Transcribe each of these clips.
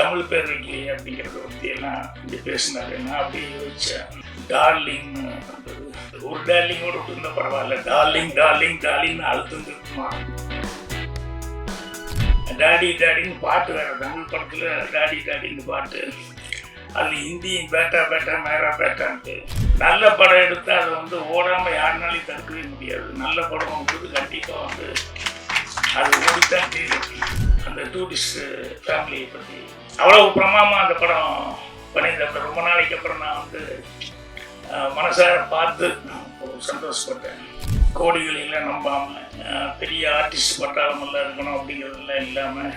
தமிழ் பேர் வைக்கலையே அப்படிங்கிறத பற்றி எல்லாம் இங்கே பேசினாரு. நான் அப்படியே யோசிச்சேன். டார்லிங் ஒரு டார்லிங்கோட விட்டுருந்தா பரவாயில்ல. டார்லிங் டார்லிங் டார்லிங்னு அழுத்தம் இருக்குமா டாடி டாடின்னு பாட்டு வேற. தமிழ் படத்தில் டாடி டாடின்னு பாட்டு. அது ஹிந்தி பேட்டா பேட்டா மேரா பேட்டான்ட்டு. நல்ல படம் எடுத்து அதை வந்து ஓடாமல் யாருனாலையும் தடுக்கவே முடியாது. நல்ல படம் வந்து கண்டிப்பாக வந்து அது ஓடித்தான் தெரியும் அந்த டூரிஸ்ட் ஃபேமிலியை பற்றி அவ்வளவு பிரமாமா அந்த படம் பண்ணியிருந்தேன். ரொம்ப நாளைக்கு அப்புறம் நான் வந்து மனசார பார்த்து சந்தோஷப்பட்டேன். கோடிகளெல்லாம் நம்பாமல் பெரிய ஆர்டிஸ்ட் பட்டாளம் எல்லாம் இருக்கணும் அப்படிங்கிறதெல்லாம் இல்லாமல்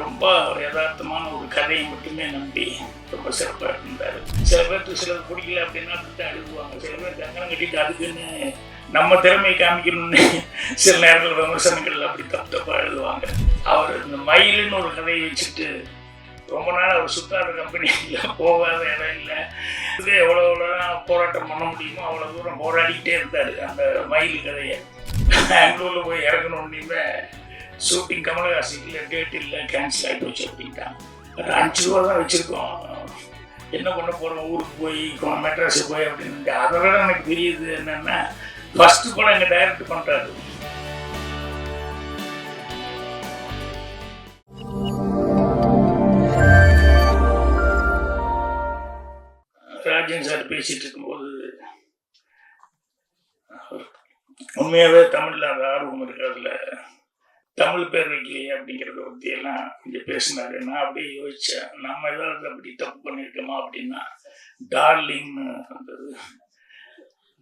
ரொம்ப ஒரு யதார்த்தமான ஒரு கதையை மட்டுமே நம்பி ரொம்ப சிறப்பாக இருந்தார். சில பேருக்கு சிலது பிடிக்கல அப்படின்னா அழுகுவாங்க. சில பேர் கங்கணம் கட்டிட்டு அதுக்குன்னு நம்ம திறமையை காமிக்கணும்னு சில நேரங்கள் விமர்சனங்கள் அப்படி தப்பு தப்பாக எழுதுவாங்க அவர் இந்த மயிலுன்னு ஒரு கதையை வச்சுட்டு ரொம்ப நாள் அவர் சுத்தாத கம்பெனி போகாத இடம் இல்லை. இது எவ்வளோ எவ்வளோ போராட்டம் பண்ண முடியுமோ அவ்வளோ தூரம் போராடிக்கிட்டே இருந்தார் அந்த மயில் கதையை. பெங்களூரில் போய் இறங்கணுன்னே ஷூட்டிங் கமலஹாசன் இல்லை டேட் இல்லை கேன்சல் ஆகிட்டு வச்சு அப்படின்ட்டாங்க அஞ்சு ரூபா தான் வச்சுருக்கோம். என்ன பண்ண போகிறோம் ஊருக்கு போய் மெட்ராஸுக்கு போய் அப்படின்ட்டு. அதை விட எனக்கு தெரியுது என்னென்னா ஃபஸ்ட்டு படம் எங்கள் டைரக்ட் பண்ணுறாரு ராஜன் பேசிட்டு இருக்கும்போது உண்மையாகவே தமிழில் அந்த ஆர்வம் இருக்கிறதுல தமிழ் பேர் வைக்கலையே அப்படிங்கிறத பற்றியெல்லாம் கொஞ்சம் பேசினாரு. நான் அப்படியே யோசித்தேன் நம்ம ஏதாவது அப்படி தப்பு பண்ணியிருக்கோமா அப்படின்னா டார்லிங்னு அந்த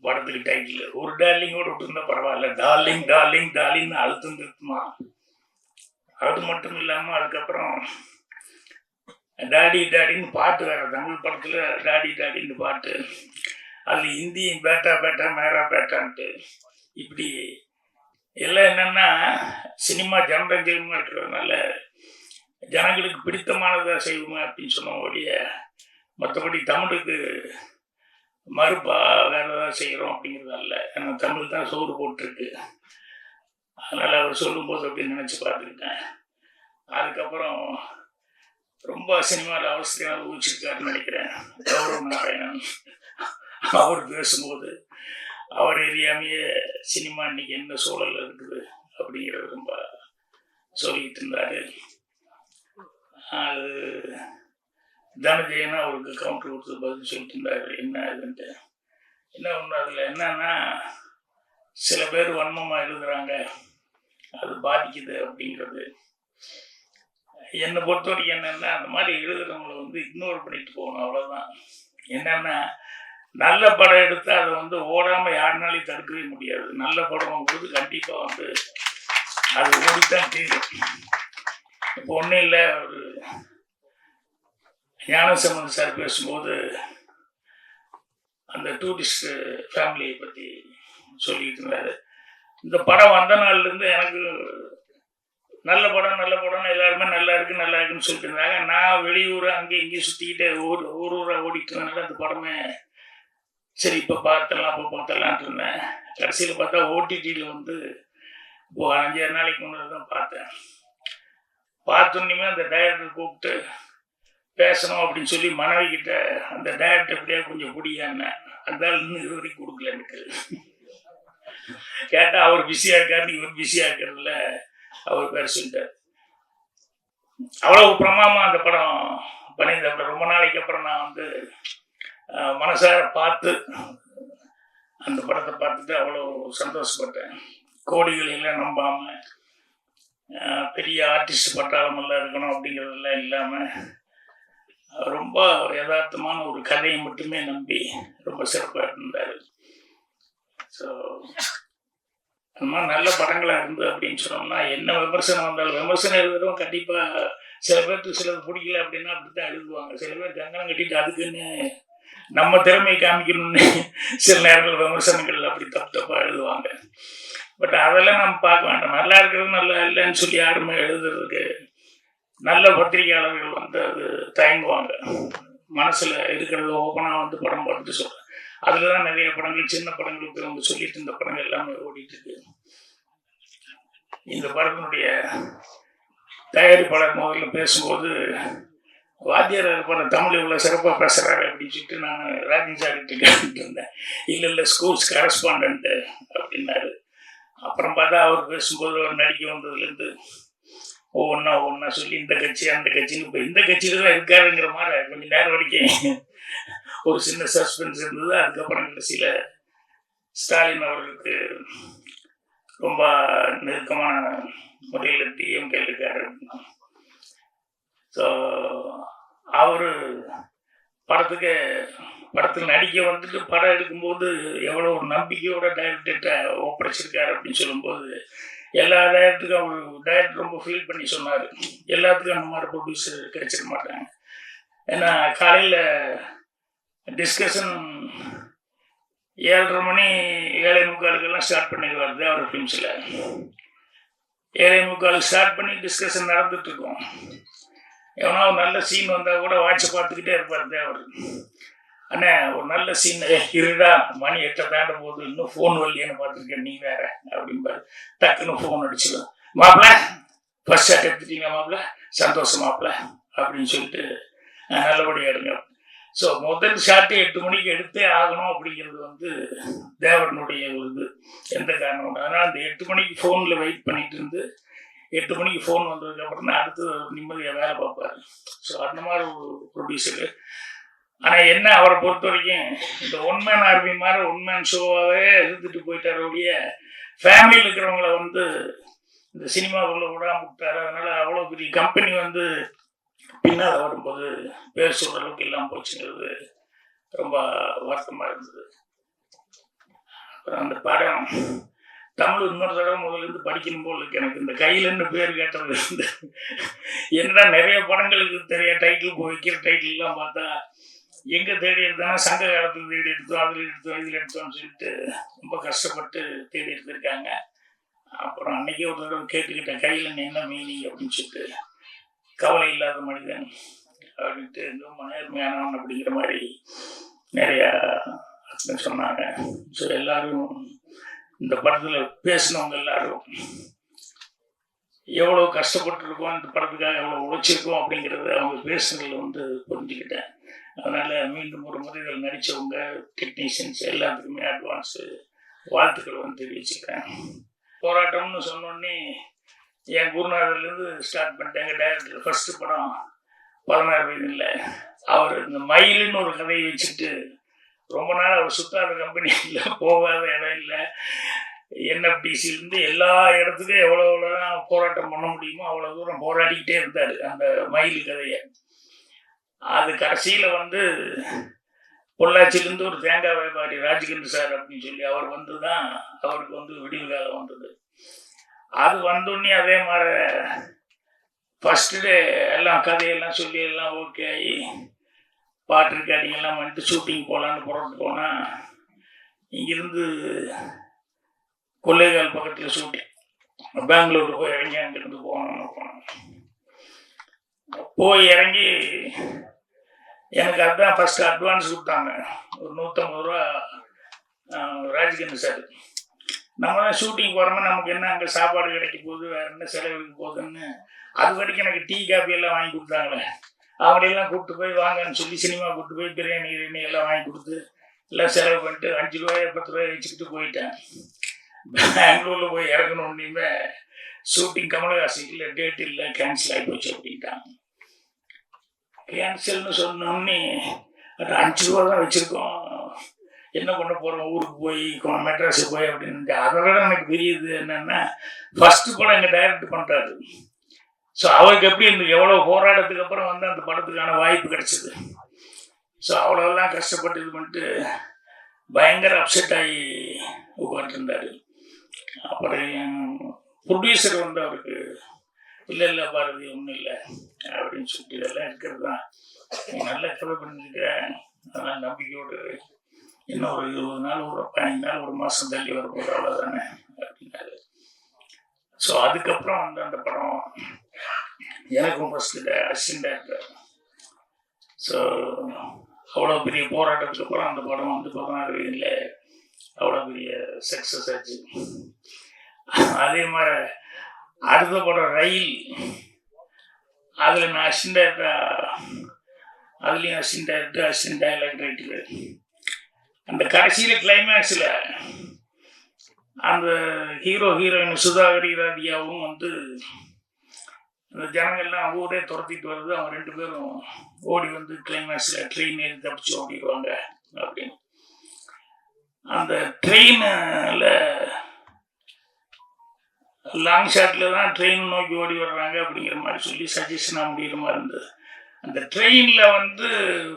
படத்துக்கு டைட்டில் ஒரு டார்லிங்கோட விட்டுருந்தா பரவாயில்ல. டார்லிங் டார்லிங் டார்லிங்னு அழுத்தம் திருத்துமா? அது மட்டும் இல்லாமல் அதுக்கப்புறம் டாடி டாடின்னு பாட்டு வேற தமிழ் படத்தில் டாடி டாடின்னு பாட்டு. அது ஹிந்தி பேட்டா பேட்டா மேரா பேட்டான்ட்டு. இப்படி எல்லாம் என்னென்னா சினிமா ஜனரஞ்சகமாக இருக்கிறதுனால ஜனங்களுக்கு பிடித்தமானதாக செய்வோமே அப்படின்னு சொன்னோம் ஒழிய மற்றபடி தமிழுக்கு மறுப்பா வேறு ஏதாவது செய்கிறோம் அப்படிங்கிறது அல்ல. ஏன்னா தமிழ் தான் சோறு போட்டிருக்கு. அதனால் அவர் சொல்லும்போது அப்படின்னு நினச்சி பார்த்துக்கிட்டேன். அதுக்கப்புறம் ரொம்ப சினிமாவில் அவசியம் ஊச்சிருக்காருன்னு நினைக்கிறேன். கௌரவ நாராயணன். அவர் பேசும்போது அவர் எரியாமையே சினிமா இன்னைக்கு என்ன சூழல் இருக்குது அப்படிங்கிறது ரொம்ப சொல்லிட்டு இருந்தாரு. அது தனஜெயனா அவருக்கு கவுண்டர் கொடுத்து பதில் சொல்லிட்டு இருந்தாரு. என்ன இதுன்ட்டு. என்ன ஒன்று அதில் என்னன்னா சில பேர் வன்மமாக எழுதுறாங்க. அது பாதிக்குது அப்படிங்கிறது. என்னை பொறுத்த வரைக்கும் என்னென்னா அந்த மாதிரி எழுதுறவங்களை வந்து இக்னோர் பண்ணிட்டு போகணும் அவ்வளோதான் என்னென்னா நல்ல படம் எடுத்து அதை வந்து ஓடாமல் யாருனாலையும் தடுக்கவே முடியாது. நல்ல படம் போது கண்டிப்பாக வந்து அது ஓடித்தான் தீரும். இப்போ ஒன்றும் இல்லை ஒரு ஞானசம்பந்த சார் பேசும்போது அந்த டூரிஸ்ட் ஃபேமிலியை பற்றி சொல்லிட்டு இருந்தார். இந்த படம் வந்த நாள்லேருந்து எனக்கு நல்ல படம் நல்ல படம்னு எல்லாருமே நல்லா இருக்கு நல்லா இருக்குன்னு சொல்லிட்டு இருந்தாங்க நான் வெளியூர் அங்கேயும் இங்கேயும் சுற்றிக்கிட்டு ஊர் ஊர் ஊராக ஓடிக்கிறதுனால அந்த படமே சரி இப்போ பார்த்தலாம் இப்போ பார்த்தலான்ட்டு இருந்தேன். கடைசியில் பார்த்தா ஓடிடியில் வந்து இப்போ அஞ்சாறு நாளைக்கு முன்னாடி தான் பார்த்தேன். பார்த்தோன்னே அந்த டைரக்டர் கூப்பிட்டு பேசணும் அப்படின்னு சொல்லி மனைவி கிட்ட அந்த டைரக்டர் எப்படியா கொஞ்சம் முடியான்னு அந்த இன்னும் இது வரைக்கும் கொடுக்கல எனக்கு. கேட்டால் அவர் பிஸியாக இருக்காரு இவர் பிஸியாக இருக்கிறதுல அவர் பேர் சொல்லிட்டார். அவ்வளவு பிரமாமா அந்த படம் பண்ணியிருந்தேன் ரொம்ப நாளைக்கு அப்புறம் நான் வந்து மனசார பார்த்து அந்த படத்தை பார்த்துட்டு அவ்வளோ சந்தோஷப்பட்டேன். கோடிகளெல்லாம் நம்பாமல் பெரிய ஆர்டிஸ்ட் பட்டாளமெல்லாம் இருக்கணும் அப்படிங்கிறதெல்லாம் இல்லாமல் ரொம்ப யதார்த்தமான ஒரு கதையை மட்டுமே நம்பி ரொம்ப சிறப்பாக இருந்தார். ஸோ அந்த மாதிரி நல்ல படங்களாக இருந்து அப்படின்னு சொன்னோம்னா என்ன விமர்சனம் வந்தாலும் விமர்சனம் எழுதுறவங்க கண்டிப்பாக சில பேருக்கு சிலது பிடிக்கல அப்படின்னா அப்படி தான் எழுதுவாங்க சில பேர் கங்கணம் கட்டிட்டு அதுக்குன்னு நம்ம திறமையை காமிக்கணும்னு சில நேரங்கள் விமர்சனங்கள் அப்படி தப்பு தப்பாக எழுதுவாங்க. பட் அதெல்லாம் நம்ம பார்க்க வேண்டாம். நல்லா இருக்கிறது நல்லா இல்லைன்னு சொல்லி யாருமே எழுதுறதுக்கு நல்ல பத்திரிகையாளர்கள் வந்து அது தயங்குவாங்க. மனசில் இருக்கிறத ஓப்பனாக வந்து படம் பார்த்துட்டு சொல்கிறேன் அதில் தான் நிறைய படங்கள் சின்ன படங்களுக்கு நம்ம சொல்லிட்டு இந்த படங்கள் எல்லாமே ஓடிட்டு இருக்கு. இந்த படத்தினுடைய தயாரிப்பாளர் முதல்ல பேசும்போது வாத்தியார் இருப்பார் தமிழ் இவ்வளோ சிறப்பாக பேசுகிறாரு அப்படின்னு சொல்லிட்டு நான் ராஜன் சார்கிட்ட கேட்டுட்டு இருந்தேன். இல்லை இல்லை ஸ்கூல்ஸ் கரஸ்பாண்டன்ட்டு அப்படின்னாரு. அப்புறம் பார்த்தா அவர் பேசும்போது அவர் நடிக்க வந்ததுலேருந்து ஒவ்வொன்றா ஒவ்வொன்றா சொல்லி இந்த கட்சி அந்த கட்சின்னு இப்போ இந்த கட்சியில் தான் இருக்காருங்கிற மாதிரி கொஞ்சம் நேரம் வரைக்கும் ஒரு சின்ன சஸ்பென்ஸ் இருந்தது. அதுக்கப்புறம் கடைசியில் ஸ்டாலின் அவர்களுக்கு ரொம்ப நெருக்கமான முறையில் டிஎம்கே இருக்காரு. ஸோ அவர் படத்துக்கு படத்தில் நடிக்க வந்துட்டு படம் எடுக்கும்போது எவ்வளோ ஒரு நம்பிக்கையோட டைரக்டர்கிட்ட ஒப்படைச்சிருக்காரு அப்படின்னு சொல்லும்போது எல்லா டைரக்டருக்கும் அவர் டைரக்டர் ரொம்ப ஃபீல் பண்ணி சொன்னார். எல்லாத்துக்கும் அந்த மாதிரி ப்ரொடியூசர் கிடைச்சிட மாட்டாங்க. ஏன்னா காலையில் டிஸ்கஷன் ஏழரை மணி ஏழை முக்காலுக்கெல்லாம் ஸ்டார்ட் பண்ணிடுவார் அவர் ஃபிலிம்ஸில் ஏழை முக்காலுக்கு ஸ்டார்ட் பண்ணி டிஸ்கஷன் நடந்துட்டுருக்கோம். எவனா ஒரு நல்ல சீன் வந்தால் கூட வாட்சை பார்த்துக்கிட்டே இருப்பார் தேவர். அண்ணே ஒரு நல்ல சீன் இருடா மணி எட்டை தாண்ட போது இன்னும் ஃபோன் வரலையேன்னு பார்த்துருக்கேன் நீ வேற அப்படிம்பாரு. டக்குன்னு ஃபோன் அடிச்சிடும் மாப்பிள்ள ஃபர்ஸ்ட் ஷாட் எடுத்துட்டீங்க மாப்பிள்ள சந்தோஷம் மாப்பிள்ள அப்படின்னு சொல்லிட்டு நல்லபடியாக இருங்க ஸோ முதல் ஷாட்டை எட்டு மணிக்கு எடுத்தே ஆகணும் அப்படிங்கிறது வந்து தேவனுடைய இது எந்த காரணம் அதனால் அந்த எட்டு மணிக்கு ஃபோனில் வெயிட் பண்ணிட்டு இருந்து எட்டு மணிக்கு ஃபோன் வந்ததுக்கப்புறம் தான் அடுத்து நிம்மதியாக வேலை பார்ப்பாரு. ஸோ அந்த மாதிரி ஒரு ப்ரொடியூசரு ஆனால் என்ன அவரை பொறுத்த வரைக்கும் இந்த ஒன்மேன் ஆர்மி மாதிரி ஒன்மேன் ஷோவாகவே இருந்துட்டு போயிட்டார் ஒழிய ஃபேமிலியில் இருக்கிறவங்கள வந்து இந்த சினிமாக்குள்ளே விடாம விட்டார் அதனால் அவ்வளோ பெரிய கம்பெனி வந்து பின்னால் வரும்போது பேர் சொல்கிற அளவுக்கு இல்லாமல் போச்சுங்கிறது ரொம்ப வருத்தமாக இருந்தது. அப்புறம் அந்த படம் தமிழ் இன்னொரு தடவை முதல்ல இருந்து படிக்கணும் போல இருக்கு எனக்கு இந்த கையிலன்னு பேர் கேட்டது இருந்து என்னடா நிறைய படங்களுக்கு தெரிய? டைட்டில் போய் வைக்கிற டைட்டில்லாம் பார்த்தா எங்கே தேடி எடுத்தாலும் சங்க காலத்தில் தேடி எடுத்தோம் அதில் எடுத்தோம் இதில் எடுத்தோம்னு சொல்லிட்டு ரொம்ப கஷ்டப்பட்டு தேடி எடுத்திருக்காங்க. அப்புறம் அன்னைக்கே ஒரு தடவை கேட்டுக்கிட்டேன் கையில் என்ன மீனிங் அப்படின்னு சொல்லிட்டு கவலை இல்லாத மனிதன் அப்படின்ட்டு ரொம்ப நேர்மையானவன் அப்படிங்கிற மாதிரி நிறையா சொன்னாங்க. ஸோ எல்லாரும் இந்த படத்தில் பேசினவங்க எல்லாரும் எவ்வளோ கஷ்டப்பட்டுருக்கோம் இந்த படத்துக்காக எவ்வளோ உழைச்சிருக்கோம் அப்படிங்கிறத அவங்க பேசுனதில் வந்து புரிஞ்சுக்கிட்டேன். அதனால் மீண்டும் ஒரு முறை இதில் நடித்தவங்க டெக்னீஷியன்ஸ் எல்லாத்துக்குமே அட்வான்ஸு வாழ்த்துக்கள் வந்து தெரிவிச்சுக்கிறேன். போராட்டம்னு சொன்னோடனே என் குருநாதர்லேருந்து ஸ்டார்ட் பண்ணிட்டாங்க. டைரக்டர் ஃபஸ்ட்டு படம் பதினாறு வயதில் அவர் இந்த மயிலுன்னு ஒரு கதையை வச்சுட்டு ரொம்ப நாள் அவர் சுத்தாத கம்பெனி இல்லை போகாத இடம் இல்லை. என்எஃப்டிசிலேருந்து எல்லா இடத்துக்கும் எவ்வளோ எவ்வளோ போராட்டம் பண்ண முடியுமோ அவ்வளோ தூரம் போராடிக்கிட்டே இருந்தார் அந்த மயில் கதையை. அது கடைசியில் வந்து பொள்ளாச்சியிலேருந்து ஒரு தேங்காய் வியாபாரி ராஜகிரன் சார் அப்படின்னு சொல்லி அவர் வந்து தான் அவருக்கு வந்து விடிவு காலம் வந்தது. அது வந்தோடனே அதே மாதிரி ஃபஸ்ட்டு டே எல்லாம் கதையெல்லாம் சொல்லி எல்லாம் ஓகே ஆகி பாட்டு ரெக்கார்டிங் எல்லாம் பண்ணிட்டு ஷூட்டிங் போகலான்னு புறப்பட்டு போனால் இங்கிருந்து கொள்ளைகால் பக்கத்தில் ஷூட்டிங் பெங்களூர் போய் இறங்கி அங்கிருந்து போகணும்னு போனோம் போய் இறங்கி எனக்கு அதுதான் ஃபஸ்ட்டு அட்வான்ஸ் கொடுத்தாங்க. ஒரு நூற்றம்பது ரூபா ராஜ்கிந்த் சார். நம்ம தான் ஷூட்டிங் போகிறோமோ நமக்கு என்ன அங்கே சாப்பாடு கிடைக்க போகுது வேறு என்ன செலவுக்கு போகுதுன்னு? அது வரைக்கும் எனக்கு டீ காஃபி எல்லாம் வாங்கி கொடுத்தாங்களே. அவங்களெல்லாம் கூப்பிட்டு போய் வாங்கன்னு சொல்லி சினிமா கூப்பிட்டு போய் பிரியாணி கிரியாணி எல்லாம் வாங்கி கொடுத்து எல்லாம் செலவு பண்ணிட்டு அஞ்சு ரூபாய் பத்து ரூபாய் வச்சுக்கிட்டு போயிட்டேன். பெங்களூரில் போய் இறங்கணுன்னே ஷூட்டிங் கமலஹாசன் இல்லை டேட் இல்லை கேன்சல் ஆகி போச்சு அப்படின்ட்டாங்க. கேன்சல்னு சொன்னோன்னே அது அஞ்சு ரூபா தான் வச்சுருக்கோம். என்ன பண்ண போகிறோம் ஊருக்கு போய் மெட்ராஸு மெட்ராஸுக்கு போய் அப்படின்ட்டு. அதை விட எனக்கு பெரியது என்னென்னா ஃபஸ்ட்டு படம் எங்கள் டைரக்ட் பண்ணுறாரு ஸோ அவருக்கு எப்படி இந்த எவ்வளோ போராட்டத்துக்கு அப்புறம் வந்து அந்த படத்துக்கான வாய்ப்பு கிடச்சிது? ஸோ அவ்வளோலாம் கஷ்டப்பட்டு இது பண்ணிட்டு பயங்கர அப்செட் ஆகி உட்காந்துருந்தார் அப்புறம் ப்ரொடியூசர் வந்து அவருக்கு இல்லை இல்லை பாரதி ஒன்றும் இல்லை. அப்படின்னு சொல்லிட்டு இதெல்லாம் இருக்கிறது தான் நல்லா கதை பண்ணிருக்க. அதெல்லாம் நம்பிக்கையோடு இன்னும் ஒரு இருபது நாள் ஒரு பதினஞ்சு நாள் ஒரு மாதம் தள்ளி வரப்போகுது. அவ்வளோதானே அப்படின்னாரு ஸோ அதுக்கப்புறம் வந்து அந்த படம் எனக்கும் ஃபஸ்ட்டு அசிஸ்டன்ட் டேரக்டர் ஸோ அவ்வளோ பெரிய போராட்டத்துக்கு அப்புறம் அந்த படம் வந்து பதினாறு வயதில் அவ்வளோ பெரிய சக்ஸஸ் ஆச்சு. அதே மாதிரி அடுத்த படம் ரயில். அதில் நான் அசிஸ்டன்ட் அதுலேயும் assistant director assistant dialogue writer அந்த கடைசியில் கிளைமேக்ஸில் அந்த ஹீரோ ஹீரோயின் சுதாகரி ராதியாவும் வந்து அந்த ஜனங்கள்லாம் ஊரே துரத்திட்டு வருது அவங்க ரெண்டு பேரும் ஓடி வந்து கிளைமேக்ஸில் ட்ரெயின் ஏறி தப்பிச்சு ஓடிடுவாங்க அப்படின்னு. அந்த ட்ரெயினில் லாங் ஷாட்டில் தான் ட்ரெயின் நோக்கி ஓடி வர்றாங்க அப்படிங்கிற மாதிரி சொல்லி சஜஷனாக முடிகிற மாதிரி இருந்தது. அந்த ட்ரெயினில் வந்து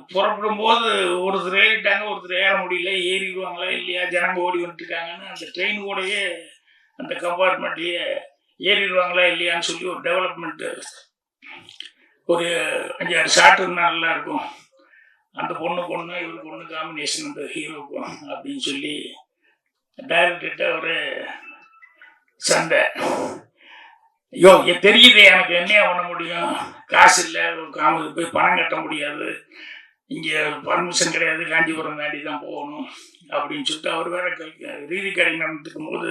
புறப்படும் போது ஒருத்தர் ஏறிட்டாங்க ஒருத்தர் ஏற முடியல ஏறிடுவாங்களா இல்லையா ஜனங்க ஓடி வந்துட்டுருக்காங்கன்னு அந்த ட்ரெயின் கூடயே அந்த கம்பார்ட்மெண்ட்லேயே ஏறிடுவாங்களா இல்லையான்னு சொல்லி ஒரு டெவலப்மெண்ட்டு ஒரு அஞ்சாறு ஷார்ட் இருந்தால் நல்லா இருக்கும் அந்த பொண்ணு பொண்ணு இவர் பொண்ணு காம்பினேஷன் அந்த ஹீரோக்கும் அப்படின்னு சொல்லி டைரக்டர்கிட்ட ஒரு சண்டை. ஐயோ எ- தெரியுது எனக்கு என்ன பண்ண முடியும்? காசு இல்லை காம போய் பணம் கட்ட முடியாது. இங்கே பர்மிஷன் கிடையாது காஞ்சிபுரம் தாண்டி தான் போகணும் அப்படின்னு சொல்லிட்டு அவர் வேற ரீதி கடை நடந்துக்கும் போது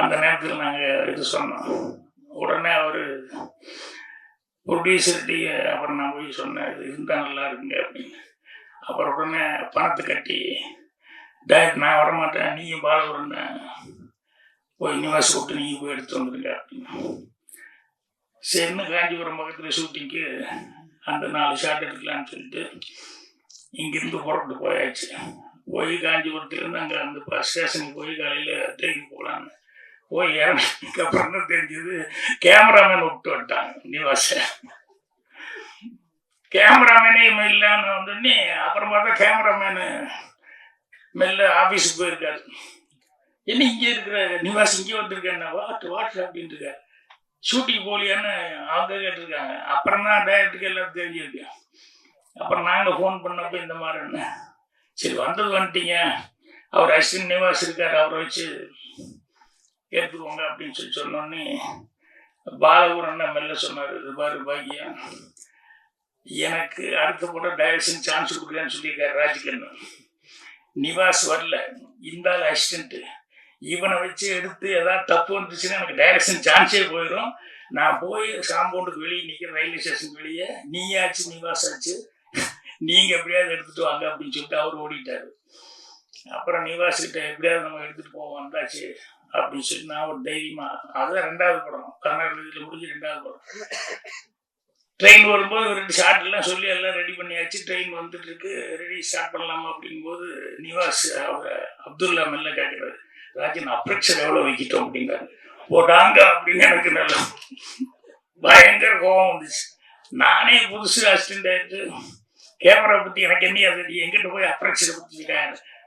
அந்த நேரத்தில் நாங்கள் இது சொன்னோம். உடனே அவர் ப்ரொடியூசர்கிட்ட அப்புறம் நான் போய் சொன்னேன் இது இருந்தால் நல்லா இருக்குங்க அப்படின்னு. அப்புறம் உடனே பணத்தை கட்டி டேரக்ட் நான் வரமாட்டேன் நீயும் பாலகுரன்னு போய் நிவாஸ் விட்டு நீங்கள் போய் எடுத்து வந்துடுங்க அப்படின்னு. சரின்னு காஞ்சிபுரம் பக்கத்தில் ஷூட்டிங்க்கு அந்த நாலு ஷாட் எடுக்கலான்னு சொல்லிட்டு இங்கேருந்து புறப்பட்டு போயாச்சு. போய் காஞ்சிபுரத்துலேருந்து அங்கே அந்த பஸ் ஸ்டேஷனுக்கு போய் காலையில் ட்ரெயின் போகலான்னு போய் இறங்கினதுக்கு அப்புறம் தான் தெரிஞ்சது கேமராமேன் விட்டு விட்டாங்க நிவாச. கேமராமேனே இல்லைன்னு வந்துடனே அப்புறம் பார்த்தா கேமராமேனு மெல்ல ஆஃபீஸுக்கு போயிருக்காரு. என்ன இங்கே இருக்கிற நிவாஸ் இங்கே வந்திருக்கேன் வாட் வாட் அப்படின்ட்டு இருக்காரு. ஷூட்டிங் போலியான்னு அவங்க கேட்டிருக்காங்க. அப்புறம் தான் டைரக்டருக்கு எல்லாம் தெரிஞ்சிருக்கு அப்புறம் நாங்கள் ஃபோன் பண்ணப்போ இந்த மாதிரின்னு. சரி வந்தது வந்துட்டீங்க. அவர் அஸ்வின் நிவாஸ் இருக்கார் அவரை வச்சு ஏற்றுக்கோங்க அப்படின்னு சொல்லி சொன்னோடனே பாலகுரன் மெல்ல சொன்னார். இது பாரு பாக்கியம். எனக்கு அடுத்த படம் டைரக்ஷன் சான்ஸ் கொடுக்குறேன்னு சொல்லியிருக்காரு ராஜ்கண்ணன் நிவாஸ் வரல. இந்த ஆள் அசிஸ்டண்ட்டு இவனை வச்சு எடுத்து ஏதாவது தப்பு வந்துச்சுன்னா எனக்கு டைரக்ஷன் சான்ஸே போயிடும் நான் போய் காம்பவுண்டுக்கு வெளியே நிற்கிறேன் ரயில்வே ஸ்டேஷன் வெளியே நீயாச்சு நிவாசாச்சு நீங்கள் எப்படியாவது எடுத்துகிட்டு வாங்க அப்படின்னு சொல்லிட்டு அவர் ஓடிட்டாரு. அப்புறம் நிவாசிக்கிட்ட எப்படியாவது நம்ம எடுத்துகிட்டு போவோம் வந்தாச்சு அப்படின்னு சொல்லி நான் ஒரு தைரியமாக அதுதான் ரெண்டாவது படம். கர்நாடக இதில் முடிஞ்சு ரெண்டாவது படம். ட்ரெயின் வரும்போது ஒரு ரெண்டு ஷார்ட்லாம் எல்லாம் சொல்லி எல்லாம் ரெடி பண்ணியாச்சு. ட்ரெயின் வந்துட்டு இருக்கு ரெடி ஸ்டார்ட் பண்ணலாமா அப்படிங்கும்போது நிவாஸ் அவரை அப்துல்லா மெல்ல கேட்குறாரு ராஜன் அப்ரேக்ஷர் எவ்வளோ வைக்கிட்டோம் அப்படிங்கிறாரு. போட்டாங்க அப்படின்னு எனக்கு நல்ல பயங்கர கோபம் வந்துச்சு. நானே புதுசு அசிஸ்டன்ட் ஆயிட்டு கேமரா பற்றி எனக்கு என்ன அது எங்கிட்ட போய் அப்ரேக்ஷரை பற்றி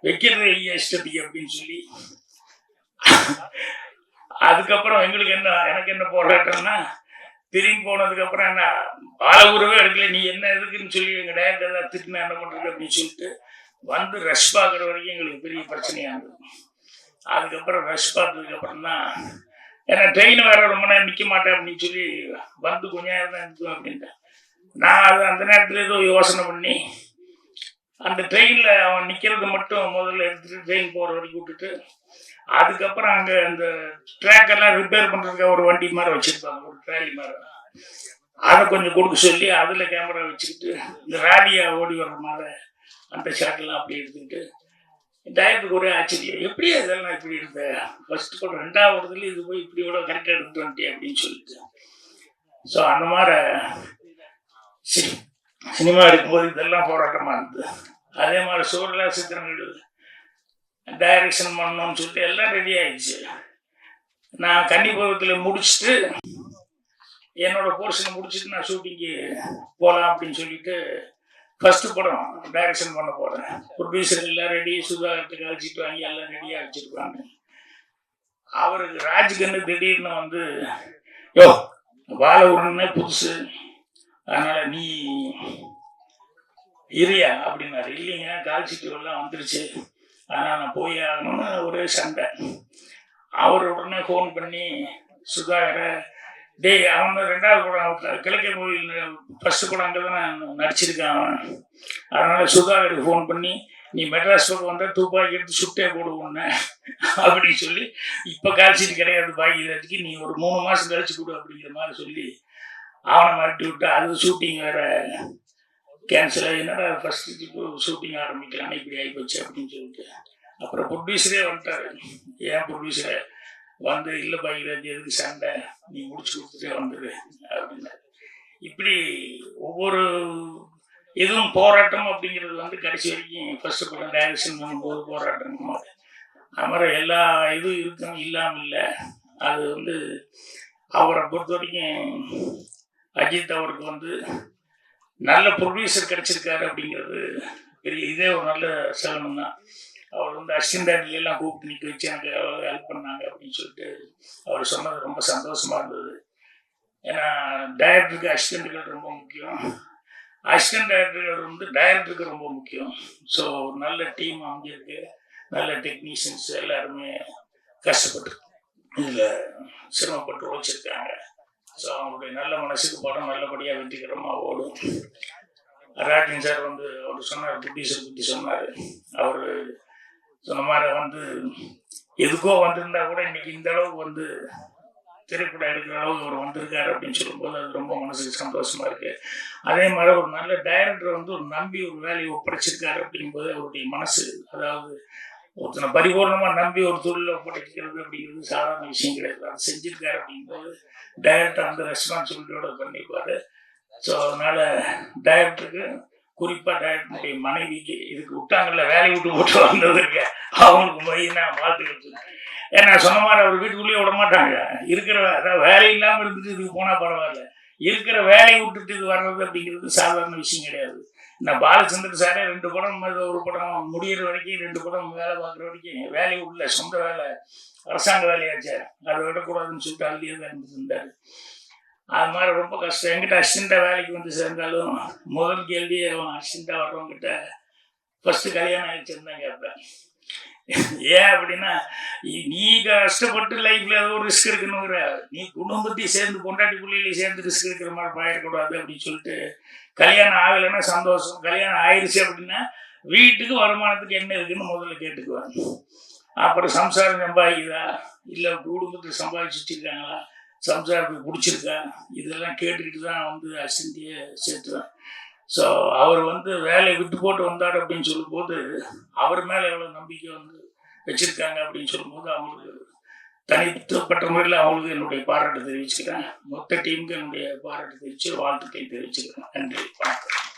வைக்கிறது இஷ்டத்துக்கு அப்படின்னு சொல்லி. அதுக்கப்புறம் எங்களுக்கு என்ன எனக்கு என்ன போராட்டம்னா திரும்பி போனதுக்கப்புறம் என்ன பாலகுருவே எடுக்கல நீ என்ன எதுக்குன்னு சொல்லி எங்கள் டேரக்டர் தான் திட்டினா என்ன பண்ணுறது அப்படின்னு சொல்லிட்டு வந்து ரஷ் பார்க்குற வரைக்கும் எங்களுக்கு பெரிய பிரச்சனையாக இருந்தது. அதுக்கப்புறம் ரஷ் பார்த்ததுக்கு அப்புறம் தான் ஏன்னா ட்ரெயின் வேற ரொம்ப நேரம் நிற்க மாட்டேன் அப்படின்னு சொல்லி வந்து கொஞ்ச நேரம் தான் இருக்கும் அப்படின்ட்டேன். நான் அது அந்த நேரத்தில் ஏதோ யோசனை பண்ணி அந்த ட்ரெயினில் அவன் நிற்கிறது மட்டும் முதல்ல எடுத்துட்டு ட்ரெயின் போகிற வரைக்கும் விட்டுட்டு அதுக்கப்புறம் அங்கே அந்த ட்ராக்கர்லாம் ரிப்பேர் பண்ணுறதுக்கு ஒரு வண்டி மாதிரி வச்சுருப்பாங்க ஒரு ட்ராலி மாதிரி. அதை கொஞ்சம் கொடுக்க சொல்லி அதில் கேமரா வச்சுக்கிட்டு இந்த ராலியா ஓடி வர்ற மாதிரி அந்த ஷாட்டெல்லாம் அப்படி எடுத்துக்கிட்டு டயத்துக்கு ஒரே ஆச்சரியம் எப்படி அதெல்லாம் இப்படி இருந்தேன் ஃபர்ஸ்ட் கூட ரெண்டாவதுல இது போய் இப்படி கூட கரெக்டாக எடுத்துட்டு வந்துட்டேன் அப்படின்னு சொல்லிட்டு. ஸோ அந்த மாதிரி சினிமா எடுக்கும்போது இதெல்லாம் போராட்டமாக இருந்தது அதே மாதிரி சூரலா சித்திரங்கள் டைரக்ஷன் பண்ணணும்னு சொல்லிட்டு எல்லாம் ரெடி ஆயிடுச்சு. நான் கன்னிபுரத்தில் முடிச்சுட்டு என்னோட போர்ஷனை முடிச்சுட்டு நான் ஷூட்டிங்கு போகலாம் அப்படின்னு சொல்லிட்டு ஃபர்ஸ்ட் படம் டைரக்ஷன் பண்ண போகிறேன் ப்ரொடியூசர் எல்லாம் ரெடி சுதாகரத்துக்கு அழைச்சிட்டு வாங்கி எல்லாம் ரெடியாக வச்சுருப்பாங்க அவருக்கு ராஜ்கண்ணு திடீர்னு வந்து யோ பாலகுரன்னு புதுசு. அதனால் நீ இரியா அப்படின்னாரு. இல்லைங்க கால் வந்துருச்சு. அதனால் நான் போய் ஆகணும்னு ஒரே சண்டை. அவர் உடனே ஃபோன் பண்ணி சுதாகரை டேய் அவன் ரெண்டாவது படம் கிழக்கே கோயில் ஃபர்ஸ்ட் படம் அங்கே தான் நடிச்சிருக்கான் அவன். அதனால் சுதாகருக்கு ஃபோன் பண்ணி நீ மெட்ராஸ் பக்கம் வந்தால் துப்பாக்கி எடுத்து சுட்டே போடுவோன்னு அப்படின்னு சொல்லி இப்போ காய்ச்சிட்டு கிடையாது பாக்கியராஜுக்கு நீ ஒரு மூணு மாதம் கழிச்சு கொடு அப்படிங்கிற மாதிரி சொல்லி அவனை மாட்டி விட்டு அது ஷூட்டிங் வேற. கேன்சல் ஆகி என்னடா ஃபஸ்ட்டு ஷூட்டிங் ஆரம்பிக்கலாம் இப்படி ஆகிப்போச்சு அப்படின்னு சொல்லிட்டு. அப்புறம் ப்ரொடியூசரே வந்துட்டாரு. ஏன் ப்ரொடியூசரை வந்து இல்லை பைராஜ் எதுக்கு சண்டை. நீ முடிச்சு கொடுத்துட்டே வந்துடு அப்படின்னாரு இப்படி ஒவ்வொரு எதுவும் போராட்டம் அப்படிங்கிறது வந்து கடைசி வரைக்கும் ஃபர்ஸ்ட் படம் டைரக்ஷன் பண்ணும்போது போராட்டம் அது மாதிரி எல்லா இதுவும் இருக்கும் இல்லாமல் இல்லை. அது வந்து அவரை பொறுத்த வரைக்கும் அஜித் அவருக்கு வந்து நல்ல ப்ரொடியூசர் கிடச்சிருக்காரு அப்படிங்கிறது பெரிய இதே ஒரு நல்ல சலனம் தான். அவர் வந்து அசிஸ்டன்ட் எல்லாம் கூப்பிட்டு நிற்க வச்சு எனக்கு ஹெல்ப் பண்ணாங்க அப்படின்னு சொல்லிட்டு அவர் சொன்னது ரொம்ப சந்தோஷமா இருந்தது. ஏன்னா டைரக்டருக்கு அசிஸ்டண்ட்டுகள் ரொம்ப முக்கியம். அசிஸ்டன்ட் டைரக்டர்கள் வந்து டைரக்டருக்கு ரொம்ப முக்கியம். ஸோ ஒரு நல்ல டீம் அமைஞ்சிருக்கு நல்ல டெக்னீஷியன்ஸ் எல்லாருமே கஷ்டப்பட்டு இதில் சிரமப்பட்டு உழைச்சிருக்காங்க. ஸோ அவங்களுடைய நல்ல மனசுக்கு படம் நல்லபடியாக வெற்றிகரமாக ஓடும். ராஜன் சார் வந்து அவர் சொன்னார் புத்திசர் பற்றி சொன்னார். அவர் சொன்ன மாதிரி வந்து எதுக்கோ வந்திருந்தா கூட இன்னைக்கு இந்த அளவுக்கு வந்து திரைப்படம் எடுக்கிற அளவுக்கு அவர் வந்திருக்காரு அப்படின்னு சொல்லும்போது அது ரொம்ப மனசுக்கு சந்தோஷமா இருக்கு. அதே மாதிரி ஒரு நல்ல டைரக்டர் வந்து ஒரு நம்பி ஒரு வேலையை ஒப்படைச்சிருக்காரு அப்படிங்கும்போது அவருடைய மனசு அதாவது ஒருத்தனை பரிபூர்ணமா நம்பி ஒரு தொழிலை ஒப்படைக்கிறது அப்படிங்கிறது சாதாரண விஷயம் கிடையாது. அதை செஞ்சிருக்காரு அப்படிங்கும்போது டைரக்டர் அந்த ரெஸ்பான்சிபிலிட்டியோட பண்ணிருப்பாரு ஸோ அதனால டைரக்டருக்கு குறிப்பா டைரக்டருடைய மனைவிக்கு இதுக்கு விட்டாங்கல்ல வேலையை விட்டு போட்டு வந்ததுக்கு அவங்களுக்கு மையனா வாழ்த்துக்கள் ஏன்னா சொன்ன மாதிரி அவர் வீட்டுக்குள்ளேயே விட மாட்டாங்க. இருக்கிற அதாவது வேலை இல்லாமல் இருந்துட்டு இதுக்கு போனா பரவாயில்ல. இருக்கிற வேலையை விட்டுட்டு இது வர்றது அப்படிங்கிறது சாதாரண விஷயம் கிடையாது. இந்த பாலச்சந்திர சாரே ரெண்டு படம் ஒரு படம் முடியிற வரைக்கும் ரெண்டு படம் வேலை பார்க்குற வரைக்கும் வேலை உள்ள சொந்த வேலை அரசாங்க வேலையாச்சு. அதை விடக்கூடாதுன்னு சொல்லிட்டு அள்ளியே தான் இருந்துருந்தாரு அது மாதிரி ரொம்ப கஷ்டம். என்கிட்ட அசிஸ்டண்டாக வேலைக்கு வந்து சேர்ந்தாலும் முதல் கேள்வி அவன் அசிஸ்டண்டாக வர்றவங்கிட்ட ஃபஸ்ட்டு கல்யாணம் ஆயிடுச்சுன்னு தான் கேட்பேன். ஏன் அப்படின்னா நீ- கஷ்டப்பட்டு லைஃப்ல ஏதோ ஒரு ரிஸ்க் எடுக்கணுங்கிற நீ குடும்பத்தையும் சேர்ந்து பொண்டாட்டி பிள்ளைகளையும் சேர்ந்து ரிஸ்க் எடுக்கிற மாதிரி பாயிடக்கூடாது அப்படின்னு சொல்லிட்டு கல்யாணம் ஆகலைன்னா சந்தோஷம். கல்யாணம் ஆயிடுச்சு அப்படின்னா வீட்டுக்கு வருமானத்துக்கு என்ன இருக்குன்னு முதல்ல கேட்டுக்குவேன். அப்புறம் சம்சாரம் சம்பாதிக்குதா? இல்லை குடும்பத்துக்கு சம்பாதிச்சுட்டு இருக்காங்களா? சம்சாரத்துக்கு பிடிச்சிருக்கேன். இதெல்லாம் கேட்டுக்கிட்டு தான் வந்து அசிந்தியை சேர்த்துறேன் ஸோ அவர் வந்து வேலையை விட்டு போட்டு வந்தார் அப்படின்னு சொல்லும்போது அவர் மேலே எவ்வளோ நம்பிக்கை வந்து வச்சுருக்காங்க அப்படின்னு சொல்லும்போது அவங்களுக்கு தனித்துப்பட்ட முறையில் அவங்களுக்கு என்னுடைய பாராட்டு தெரிவிச்சுக்கிறேன். மொத்த டீமுக்கு என்னுடைய பாராட்டு தெரிவிச்சு வாழ்த்துக்களை தெரிவிச்சுக்கிறேன். நன்றி வணக்கம்.